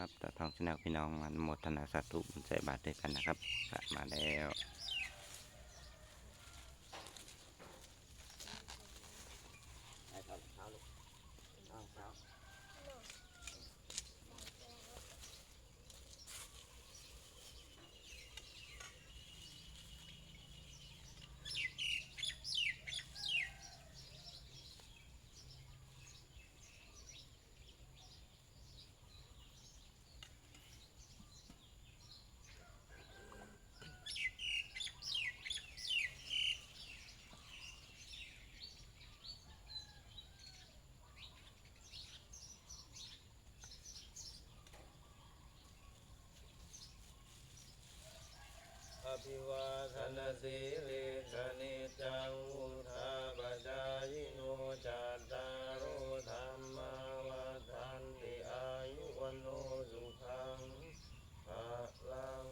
ครับตาทองชาแนลพี่น้องมันหมดธนาสาธุบุญใส่บาทด้วยกันนะครับ มาแล้ว ภิวาทนาสีลิสนิจังุทธาปจายโนจัตตารโอธรรมาวัฏันติอายุวันโนสุขังภะลัง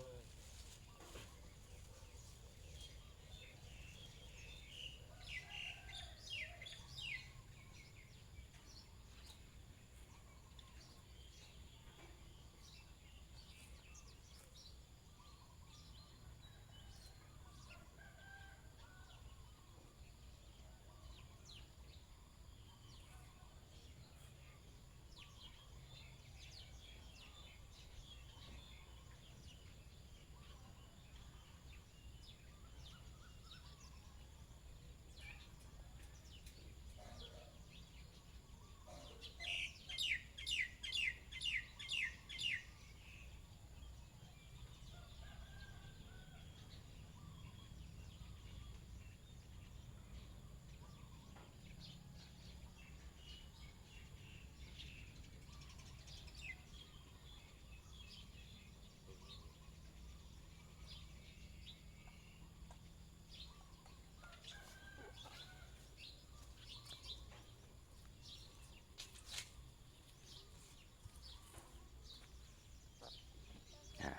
อ่า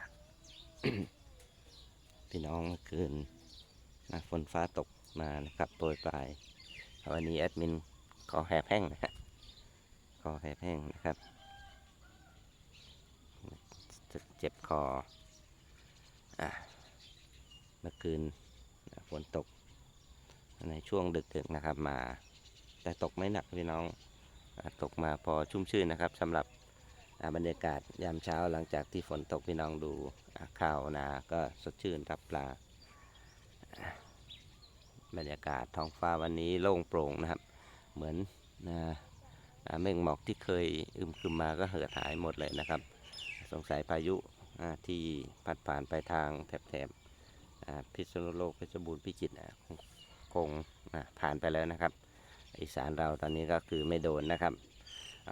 พี่น้องเมื่อคืนนะฝนฟ้าตกมานะครับโปรยปลายวันนี้แอดมินขอแหบแห้งนะฮะขอแหบแห้งนะครับเจ็บคออะเมื่อคืนนะฝนตก ในช่วงดึกๆนะครับมา แต่ตกไม่หนักพี่น้องตกมาพอชุ่มชื่นนะครับสำหรับ บรรยากาศยามเช้าหลังจากที่ฝนตกพี่น้องดูอ่าข้าวนา ก็สดชื่นรับปลา บรรยากาศท้องฟ้าวันนี้โล่งโปร่งนะครับ เหมือนเมฆหมอกที่เคยอึมครึมมาก็เหือดหายหมดเลยนะครับ สงสัยพายุที่พัดผ่านไปทางแถบพิษณุโลกเพชรบูรณ์พิจิตรคงคงผ่านไปแล้วนะครับ อีสานเราตอนนี้ก็คือไม่โดนนะครับ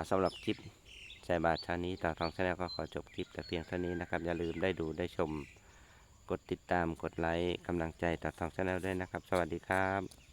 สำหรับคลิป ส่บาทเช้านี้ตาทองชาแนลก็ขอจบคลิปแต่เพียงเท่านี้นะครับ อย่าลืมได้ดูได้ชม กดติดตามกดไลค์กำลังใจตาทองชาแนลด้วยนะครับ สวัสดีครับ